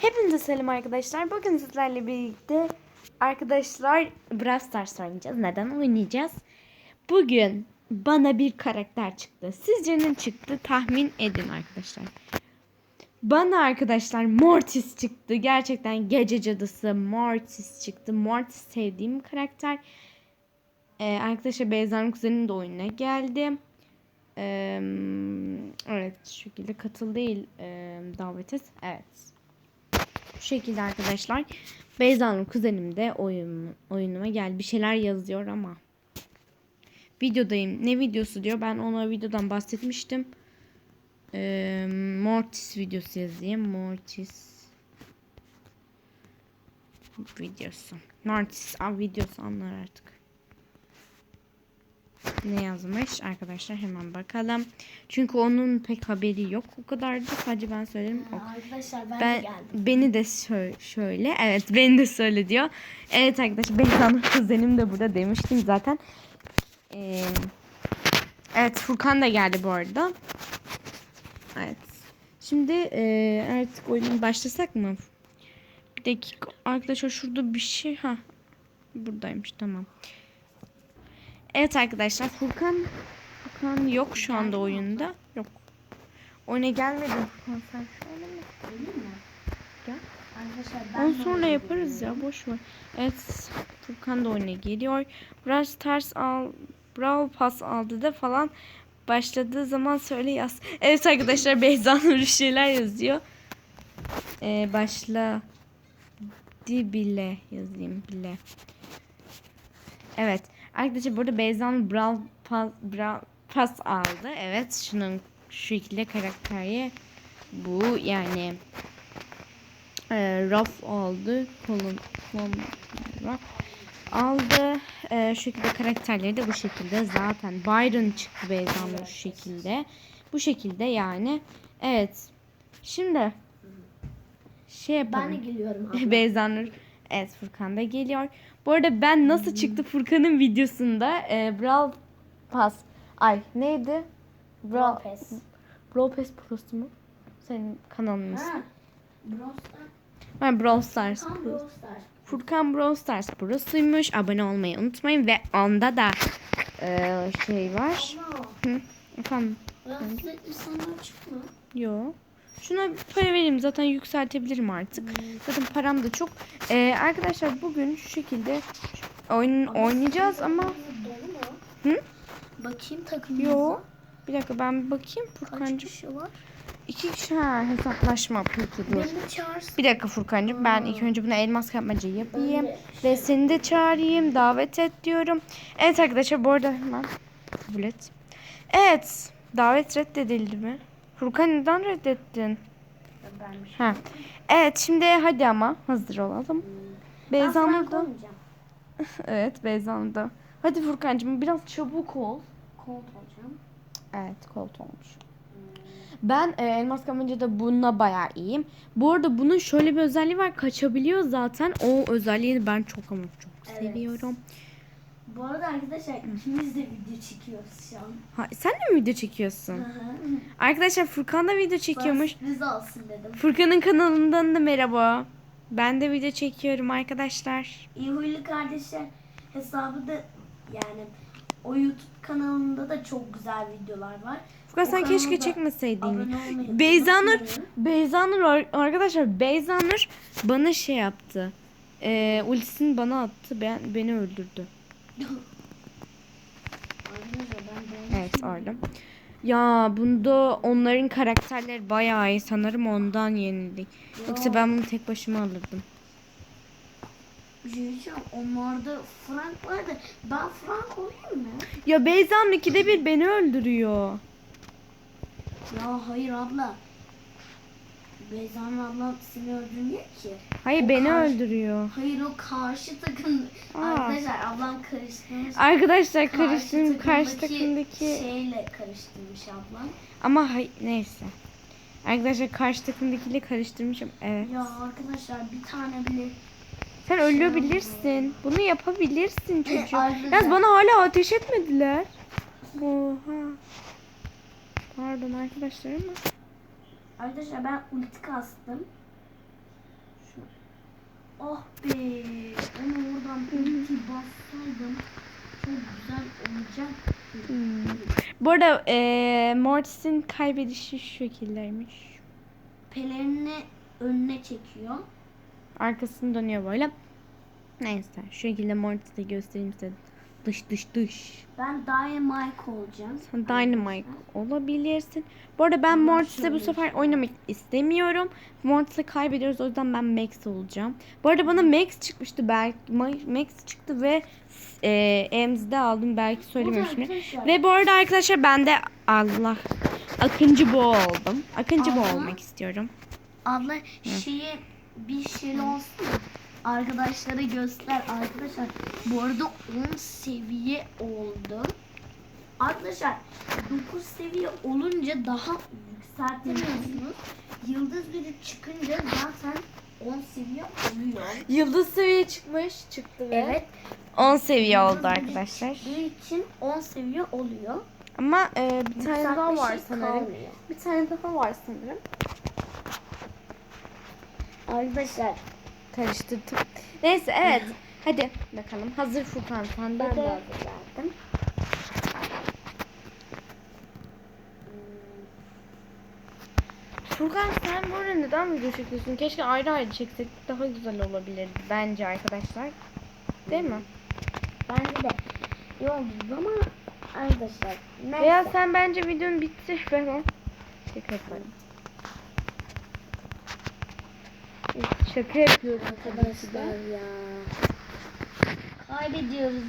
Hepinize selam arkadaşlar. Bugün sizlerle birlikte arkadaşlar Brawl Stars oynayacağız. Neden oynayacağız? Bugün bana bir karakter çıktı. Sizce ne çıktı? Tahmin edin arkadaşlar. Bana arkadaşlar Mortis çıktı. Gerçekten gece cadısı Mortis çıktı. Mortis sevdiğim karakter. Ee, arkadaşlar Beyza'nın kuzenim de oyuna geldi. Ee, evet şu şekilde katıl değil ee, davet et. Evet. Bu şekilde arkadaşlar. Beyza'nın kuzenim de oyun, oyunuma gel bir şeyler yazıyor ama. Videodayım. Ne videosu diyor. Ben ona videodan bahsetmiştim. Ee, Mortis videosu yazayım. Mortis videosu. Mortis a, videosu anlar artık. Ne yazmış arkadaşlar hemen bakalım. Çünkü onun pek haberi yok o kadar da sadece ben söylerim. O Arkadaşlar ben, ben de geldim. beni de şö- şöyle evet beni de söyle diyor. Evet arkadaşlar Beyza'nın kuzenim de burada demiştim zaten. Ee, evet Furkan da geldi bu arada. Evet. Şimdi e, artık oyuna başlasak mı? Bir dakika arkadaşlar şurada bir şey ha buradaymış tamam. Evet arkadaşlar Furkan Furkan yok şu anda oyunda. Yok. Oyuna gelmedi Furkan sen şöyle mi? Öyle mi? Gel. Arkadaşlar ben Onu sonra yaparız ya boş ver. Evet Furkan da oyuna geliyor. Brawl Stars al Brawl Pass aldı da falan başladığı zaman söyle yaz. Evet arkadaşlar Beyza'nın bir şeyler yazıyor. Ee, başla di bile yazayım bile. Evet. Arkadaşlar burada Beyza'nın Brawl Pass, Brawl Pass aldı. Evet şunun şu şekilde karakteri bu yani e, raf aldı. Kolon, kolon raf aldı. E, şu şekilde karakterleri de bu şekilde zaten. Byron çıktı Beyza'nın şu şekilde. Bu şekilde yani. Evet. Şimdi şey Ben de yapalım. geliyorum abla. Evet Furkan da geliyor. Bu arada ben nasıl çıktı Furkan'ın videosunda e, Brawl Pass. Ay neydi? Brawl, Lopez. Brawl Pass Pro'su mu? Senin kanalın ismi. Brawl Stars. Ha, Brawl Stars Pro. Brawl Stars. Furkan Brawl Stars Pro'suymuş. Abone olmayı unutmayın ve onda da e, şey var. Ama Hı, efendim. rahatsız insanlar çıkma. Yo. Şuna para vereyim zaten yükseltebilirim artık. Zaten param da çok. E, arkadaşlar bugün şu şekilde oyun oynayacağız ama? Hı? Bakayım takımımıza. yo. Bir dakika ben bir bakayım Kaç Furkancığım. kişi var? İki kişi ha hesaplaşma peki dur. Bir dakika Furkancığım ben ilk önce buna elmas kapmaca yapayım. Ve seni de çağırayım. Davet et diyorum. Evet arkadaşlar bu arada hemen kabul et. Evet. Davet reddedildi mi? Furkan neden reddettin? Vermiş. Ha. Evet şimdi hadi ama hazır olalım. Beyza Ben Nur Frank da. olmayacağım. Evet Beyza da. Hadi Furkancığım biraz çabuk ol. Colt olacağım. Evet kolt olmuş. Ben e, elmas kapmacada bununla bayağı iyiyim. Bu arada bunun şöyle bir özelliği var. Kaçabiliyor zaten. O özelliğini ben çok ama çok Evet. seviyorum. Bu arada arkadaşlar ikimiz de video çekiyoruz şu an. Ha, sen de mi video çekiyorsun? Hı hı. Arkadaşlar Furkan da video çekiyormuş. Sürpriz olsun dedim. Furkan'ın kanalından da merhaba. Ben de video çekiyorum arkadaşlar. İyi huylu kardeşler hesabı da yani o YouTube kanalında da çok güzel videolar var. Furkan sen keşke çekmeseydin. Beyzanur, unutmayın. Beyzanur ar- arkadaşlar Beyzanur bana şey yaptı. Ee, ultisini bana attı. Ben beni öldürdü. Evet orada. Ya bunda onların karakterleri bayağı iyi. Sanırım ondan yenildik. Yoksa ben bunu tek başıma alırdım. Şey diyeceğim. Onlarda Frank vardı. Ben Frank olayım mı? Ya Beyzanur ikide bir beni öldürüyor. Ya hayır abla. Beyza'nın ablam seni öldürmüyor ki. Hayır O beni karşı- öldürüyor. Hayır o karşı takım. Aa. Arkadaşlar ablam karıştırmış. Arkadaşlar Karşı karıştırdım karşı takımdaki Şeyle karıştırmış ablam. ama hay- neyse. Arkadaşlar karşı takımdakiyle karıştırmışım. Evet. Ya arkadaşlar bir tane bile Sen ölebilirsin. Bunu yapabilirsin çocuğum. Arkadaşlar- Yalnız bana hala ateş etmediler. Oha. Pardon arkadaşlar ama. Arkadaşlar ben ulti kastım. Ah be. Onu oradan ulti bassaydım çok güzel olacak. Bu arada e, Mortis'in kaybedişi şu şekildeymiş. Pelerini önüne çekiyor. Arkasını dönüyor böyle. Neyse şu şekilde Mortis'i göstereyim size. Dış dış dış. Ben Dynamite olacağım. Sen Dynamite olabilirsin. Bu arada ben Mortis'le bu sefer oynamak istemiyorum. Mortis'le kaybediyoruz o yüzden ben Max olacağım. Bu arada bana Max çıkmıştı belki. Ma- Max çıktı ve e, Ems'de aldım belki söylememişim. Ve bu arada arkadaşlar ben de Allah Akıncı Bo oldum. Akıncı Bo Allah. olmak istiyorum. Abla şeyi bir şey olsun. Arkadaşlara göster. Arkadaşlar bu arada 10 seviye oldu. Arkadaşlar 9 seviye olunca daha yükseltemiyorsunuz. Yıldız biri çıkınca zaten 10 seviye oluyor. Yıldız seviye çıkmış. Çıktı ve Evet. 10 seviye Yıldız oldu biri arkadaşlar. çıktığı için 10 seviye oluyor. Ama e, bir tane daha Yükseltme var şey sanırım. kalmıyor. Bir tane daha var sanırım. Arkadaşlar Karıştırdım. Neyse evet. Hadi bakalım. Hazır Furkan sen de. ben hazırladım. Furkan sen bu arada neden video çekiyorsun? Keşke ayrı ayrı çeksek daha güzel olabilirdi bence arkadaşlar. Değil mi? Bence de yok ama arkadaşlar neyse. Veya sen bence videonu bitir falan. Şaka Şaka yapıyorum arkadaşlar ya. Kaybediyoruz.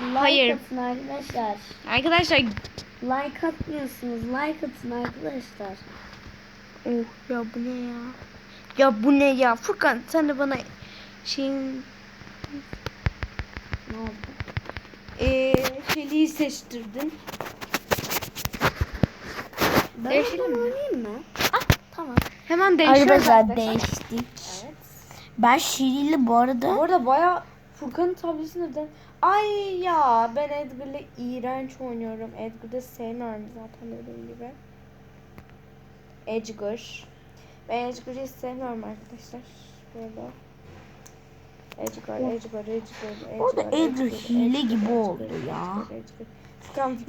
Like Hayır. atın arkadaşlar. Arkadaşlar Like atmıyorsunuz. Like atın arkadaşlar. Oh ya bu ne ya? Ya bu ne ya? Furkan sen de bana şeyin Ne oldu? eee şeyliği seçtirdin. Ben Değişelim mi? oynayayım mı? Ah, Tamam. Hemen değişiyoruz Arkadaşlar değiştik. Ben Şiri'yle bu arada Bu arada baya Furkan'ın tablosunu da Ay ya ben Edgar'la iğrenç oynuyorum. Edgar'ı sevmiyorum zaten dediğim gibi. Edgar. Ben Edgar'ı sevmiyorum arkadaşlar. Böyle. Edgar, Edgar, Edgar, Orada Edgar, Edgar hile gibi oldu ya.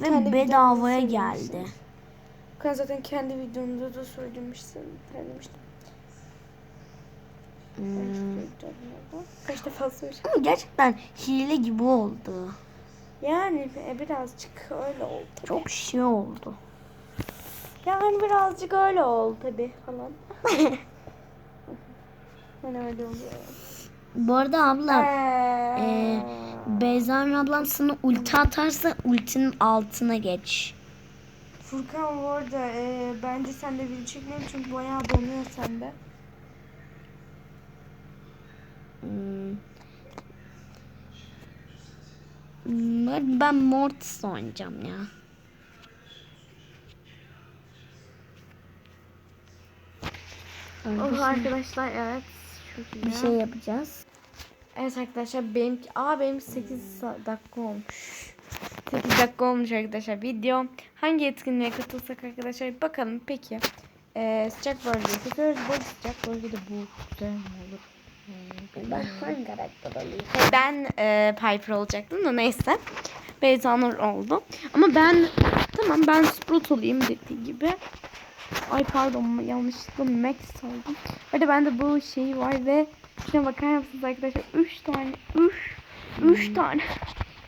Ve bedavaya geldi. Furkan zaten kendi videomda da söylemişsin. Söylemiştim. Hmm. Kaç defa söyledim. Ama gerçekten hile gibi oldu. Yani e, birazcık öyle oldu. Çok şey oldu. Yani birazcık öyle oldu tabi falan. hani öyle oluyor. Bu arada abla Eee, Ee, Beyza'nın ablam sana ulti atarsa ultinin altına geç. Furkan bu arada e, bence sen de video çekmeyin çünkü bayağı donuyor sende. Hmm. Ben Mortis oynayacağım ya. Oh arkadaşlar evet. Çok. Bir şey yapacağız. Evet arkadaşlar benimki aa benim 8 dakika olmuş. 8 dakika olmuş arkadaşlar video. Hangi etkinliğe katılsak arkadaşlar bakalım peki. Ee, sıcak bölgeye katılıyoruz. Bu sıcak bölgede bu güzel olur? Ben hangi karakter olayım? Ben e, Piper olacaktım da neyse. Beyza Nur oldu. Ama ben tamam ben Sprout olayım dediği gibi. Ay pardon yanlışlıkla Max oldum. Hadi bende bu şey var ve şuna bakar mısınız arkadaşlar? 3 tane 3 3 tane.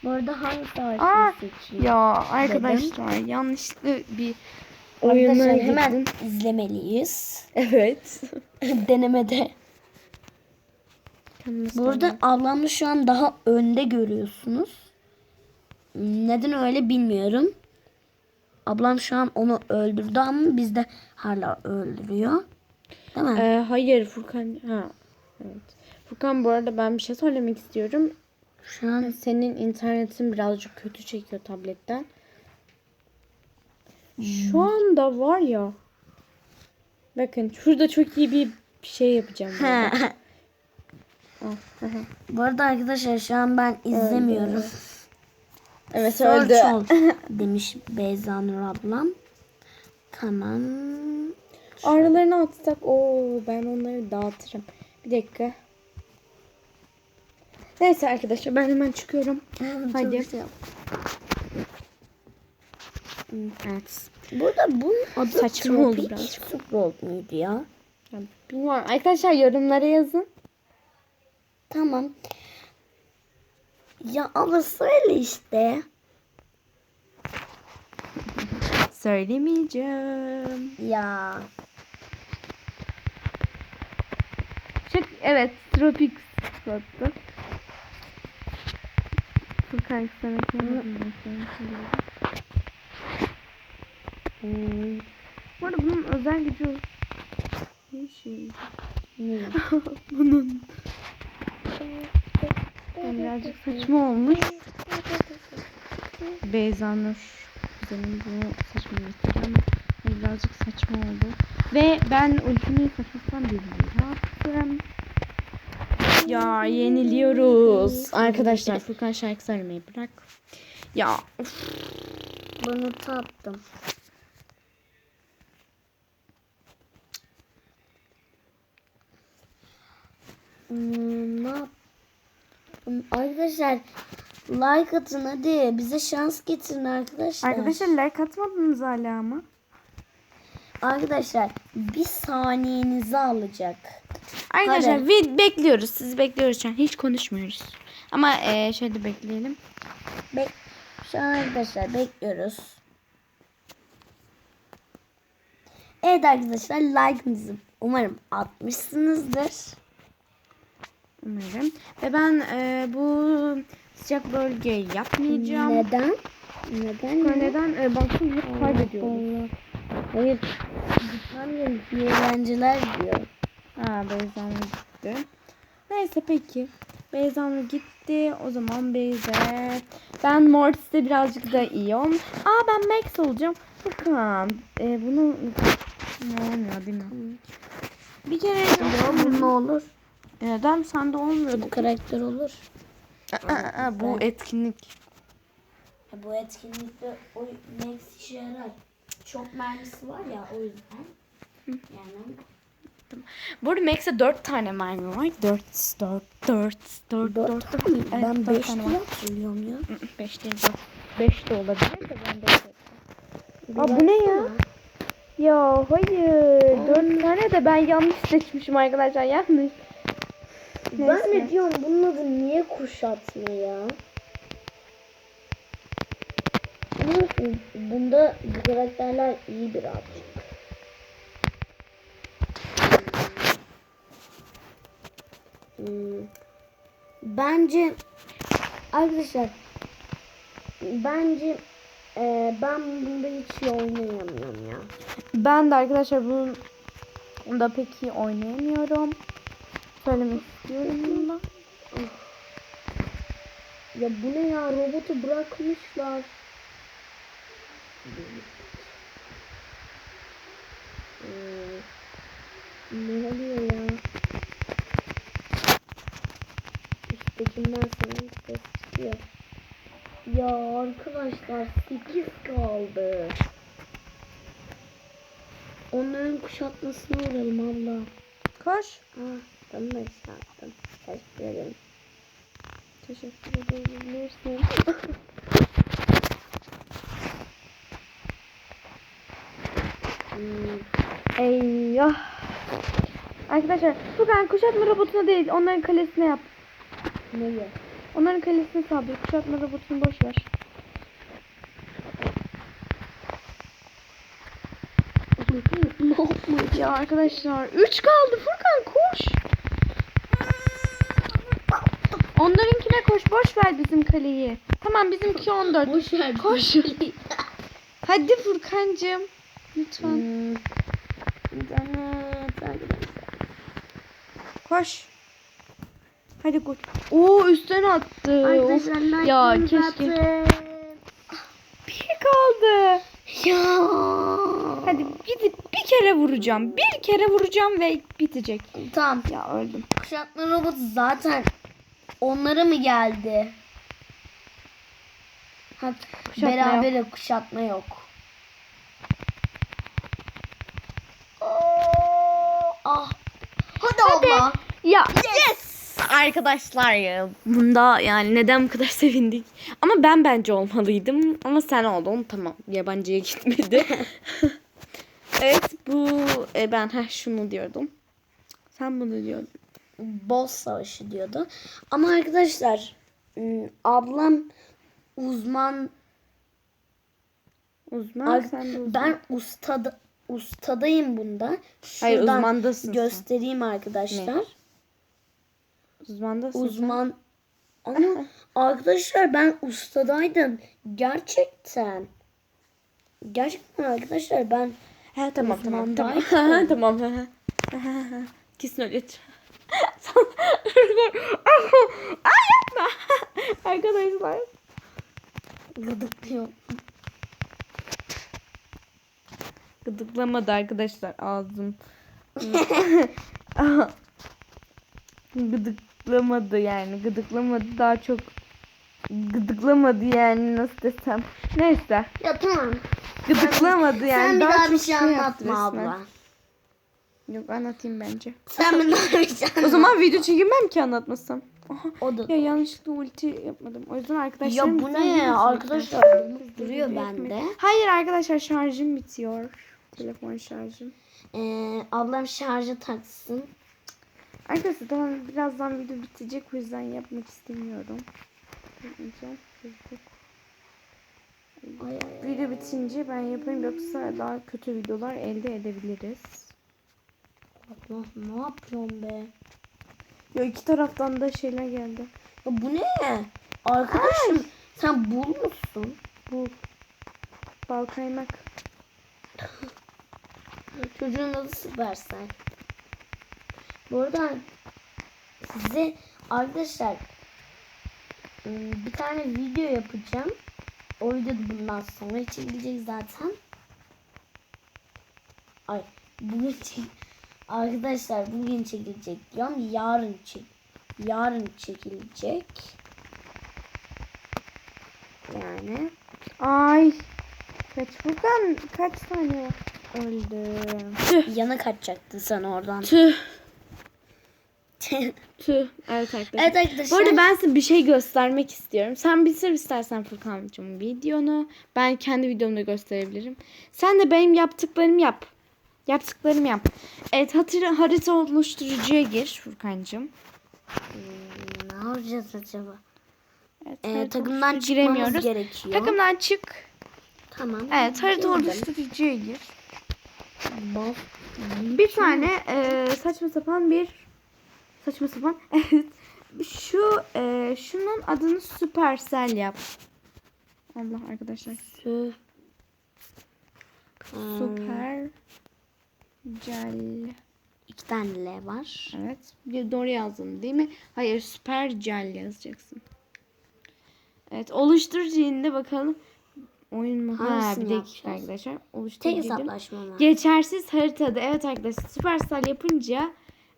Bu arada hangi Aa, savaşçıyı seçeyim? Ya arkadaşlar yanlışlıkla bir oyuna hemen izlemeliyiz. Evet. Denemede. Burada ablamı şu an daha önde görüyorsunuz. Neden öyle bilmiyorum. Ablam şu an onu öldürdü ama biz de hala öldürüyor. Değil mi? Ee, hayır Furkan. Ha. Evet. Furkan bu arada ben bir şey söylemek istiyorum. Şu an Senin internetin birazcık kötü çekiyor tabletten. Şu anda var ya. Bakın şurada çok iyi bir şey yapacağım. Bu arada arkadaşlar şu an ben izlemiyorum. evet Search öldü. demiş Beyza Nur ablam. Tamam. Aralarını atsak o ben onları dağıtırım. Bir dakika. Neyse arkadaşlar ben hemen çıkıyorum. Hadi. Güzel. Evet. Burada bunun adı Saçma oldu Tropic. Frog muydu ya? Bilmiyorum. Arkadaşlar yorumlara yazın. Tamam. Ya ama söyle işte. Söylemeyeceğim. Ya. Çık evet Tropic Spot'tu. Furkan sana. Bu arada bunun özel gücü ne şey? bunun yani birazcık saçma olmuş. Beyza Nur kuzenim bunu saçma gösteriyor ama yani birazcık saçma oldu. Ve ben ultimi saçmasından bir yaptım. Ya yeniliyoruz. Arkadaşlar Furkan şarkı söylemeyi bırak. Ya of. Bunu tattım. Hmm, ne yaptım? Arkadaşlar like atın hadi. Bize şans getirin arkadaşlar. Arkadaşlar like atmadınız hala ama. Arkadaşlar bir saniyenizi alacak. Arkadaşlar Hadi. vid- bekliyoruz. Sizi bekliyoruz şu an. Hiç konuşmuyoruz. Ama eee şöyle bekleyelim. Bek Şu an arkadaşlar bekliyoruz. Evet arkadaşlar like'ınızı umarım atmışsınızdır. Umarım. Ve ben eee, bu sıcak bölgeyi yapmayacağım. Neden? Neden? ya? Neden? E, baktım hep kaybediyorum. Allah. Hayır. İyi eğlenceler diyor. Ha Beyza Nur gitti. Neyse peki. Beyza Nur gitti. O zaman Beyza. Ben Mortis'te birazcık da iyiyim. Aa ben Max olacağım. Furkan. E, bunu ne olmuyor değil mi? Bir kere ne olur? Neden sende olmuyordu? Bu karakter olur. Aa, aa, bu etkinlik. Bu etkinlikte o Max işe yarar. Çok mermisi var ya o yüzden. Yani Bu arada Max'e 4 tane mermi var. 4 4 4 4 4 dört tane mi? Evet, ben dört beş tane diye var. hatırlıyorum ya. 5 değil 5 de olabilir de ben 5 Aa bu ne ya? Ya hayır. 4 tane de ben yanlış seçmişim arkadaşlar. Yanlış. Ben Neyse. de diyorum bunun adı niye kuşatma ya? Bunda bu karakterler iyi birazcık. Hmm. Bence arkadaşlar bence e, ben bunda hiç iyi oynayamıyorum ya. Ben de arkadaşlar bunu da pek iyi oynayamıyorum. Söylemek istiyorum bunda. Ya bu ne ya robotu bırakmışlar. Hmm. Ne oluyor ya? Üsttekinden sana ses çıkıyor. Ya arkadaşlar 8 kaldı. Onların kuşatmasına uğrayalım abla. Koş. Ah, de şey yaptım. Teşekkür ederim. Teşekkür ederim. Hmm. Eyvah. Arkadaşlar Furkan kuşatma robotuna değil onların kalesine yap. Neyi? Onların kalesine saldır. Kuşatma robotunu boş ver. Ya arkadaşlar 3 kaldı Furkan koş. Onlarınkine koş boş ver bizim kaleyi. Tamam bizimki 14. Boş ver. Koş. Hadi Furkancığım. Lütfen. Hmm. Koş. Hadi koş. Oo üstten attı. Arkadaşlar Ya keşke. Bir kaldı. Ya. Hadi bir, bir kere vuracağım. Bir kere vuracağım ve bitecek. Tamam. Ya öldüm. Kuşatma robotu zaten onlara mı geldi? Ha, Kuşatma berabere kuşatma yok. Ah. Hadi, Hadi. abla. Ya yes. arkadaşlar ya bunda yani neden bu kadar sevindik? Ama ben bence olmalıydım ama sen oldun tamam yabancıya gitmedi. evet bu e, ben ha şunu diyordum. Sen bunu diyordun. Boss savaşı diyordu. Ama arkadaşlar ablam uzman Uzman Ar- sen de uzman. ben ustada ustadayım bunda. Hayır, uzmandasın sen. Göstereyim arkadaşlar. Uzmandasın sen. Uzman ama arkadaşlar ben ustadaydım. Gerçekten. Gerçekten arkadaşlar ben He tamam tamam tamam. Tamam. Kesin öyle. Ay yapma. Arkadaşlar. gıdıklıyor. Gıdıklamadı arkadaşlar ağzım. Gıdıklamadı yani. Gıdıklamadı daha çok gıdıklamadı yani nasıl desem. Neyse. Ya tamam. Gıdıklamadı yani. Sen bir daha bir çok şey yaptı anlatma resmen. abla. Yok anlatayım bence. Sen şey anlatma. O zaman video çekilmem ki anlatmasam. Aha. O da. Ya yanlışlıkla ulti yapmadım. O yüzden Ya arkadaşlarım bu ne videosunu arkadaşlar? Duruyor bende. Hayır arkadaşlar şarjım bitiyor. Telefon şarjım. Ee, ablam şarja taksın. Arkadaşlar tamam birazdan video bitecek o yüzden yapmak istemiyorum. Yapmayacağım. Video bitince ben yaparım yoksa daha kötü videolar elde edebiliriz. Abla ne yapıyorsun be? Ya iki taraftan da şeyler geldi. Ya bu ne? Arkadaşım sen bul musun? Bu bal kaymak. Çocuğun adı Süpersel. Bu arada size arkadaşlar ım, bir tane video yapacağım. O video da bundan sonra çekilecek zaten. Ay bugün çek arkadaşlar bugün çekilecek diyorum. Yarın çek yarın çekilecek. Yani Ay. Kaç Furkan kaç var? Öldüm. Tüh. yana kaçacaktın sen oradan. Tüh. Tüh. Evet arkadaşlar. evet arkadaşlar. Bu arada ben size bir şey göstermek istiyorum. Sen bitir istersen Furkan'cığım videonu. Ben kendi videomda gösterebilirim. Sen de benim yaptıklarımı yap. Yaptıklarımı yap. Evet hatır, harita oluşturucuya gir Furkan'cığım. Hmm, ne yapacağız acaba? Evet, Ee, takımdan çıkmamız gerekiyor. Takımdan çık. Tamam. Evet harita oluşturucuya gir. Bir tane e, saçma sapan bir saçma sapan evet şu e, şunun adını Supercell yap. Allah arkadaşlar. Sü. Super Cell. İki tane L var. Evet. Bir doğru yazdın değil mi? Hayır, Super Gel yazacaksın. Evet, oluşturucu bakalım. Oyun mu? Ha, bir dakika arkadaşlar. Tek Oluşturucu. hesaplaşma mı? Geçersiz haritada. Evet arkadaşlar. Supercell yapınca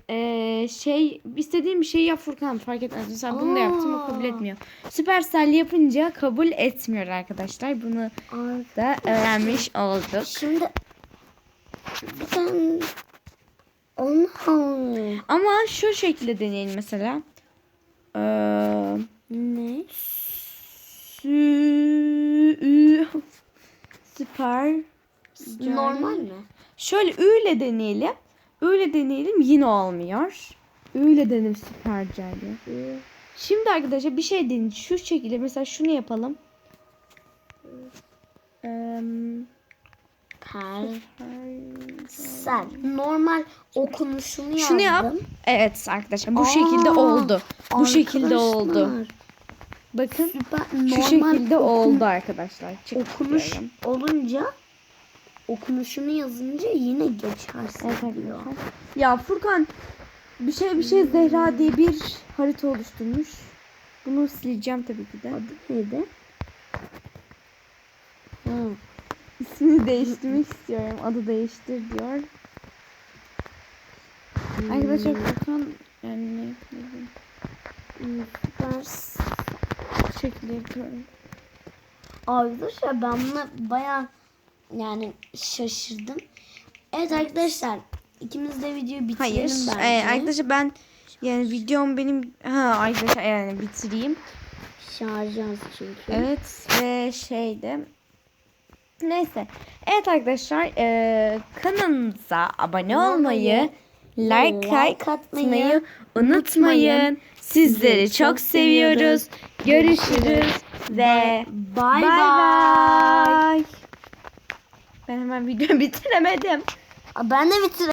eee, şey istediğim bir şeyi yap Furkan fark etmez. Mesela bunu da yaptım o kabul Aa. etmiyor. Supercell yapınca kabul etmiyor arkadaşlar. Bunu Ay, da öğrenmiş olduk. Şimdi tane onu Ama şu şekilde deneyelim mesela. Eee ne? Sü süper Normal mi? Şöyle ü ile deneyelim. Ü ile deneyelim yine olmuyor. Ü ile deneyelim süper celi. Şimdi arkadaşlar bir şey deneyin. Şu şekilde mesela şunu yapalım. Eee, Per. Sen normal okunuşunu yazdım. Şunu yap. Evet arkadaşlar bu şekilde Aa, oldu. Bu şekilde oldu. Bakın Süper, şu şekilde okun- oldu arkadaşlar. Çık Okunuş diyorum. olunca okunuşunu yazınca yine geçersin Evet diyor. Ya Furkan bir şey bir şey Zehra diye bir harita oluşturmuş. Bunu sileceğim tabii ki de. Adı neydi? Hı. İsmini değiştirmek istiyorum. Adı değiştir diyor. Arkadaşlar Furkan yani ne bileyim, Hmm, şekilde yapıyorum. Arkadaşlar ben buna baya yani şaşırdım. Evet arkadaşlar ikimiz de videoyu bitirelim Hayır. bence. e, arkadaşlar ben Yani videom benim ha arkadaşlar yani bitireyim. Şarj az çünkü. Evet ve şeyde neyse. Evet arkadaşlar eee kanalımıza abone olmayı, like, like atmayı unutmayın. Sizleri çok seviyoruz. Görüşürüz ve Bay bay. Ben hemen videoyu bitiremedim. Ben de bitir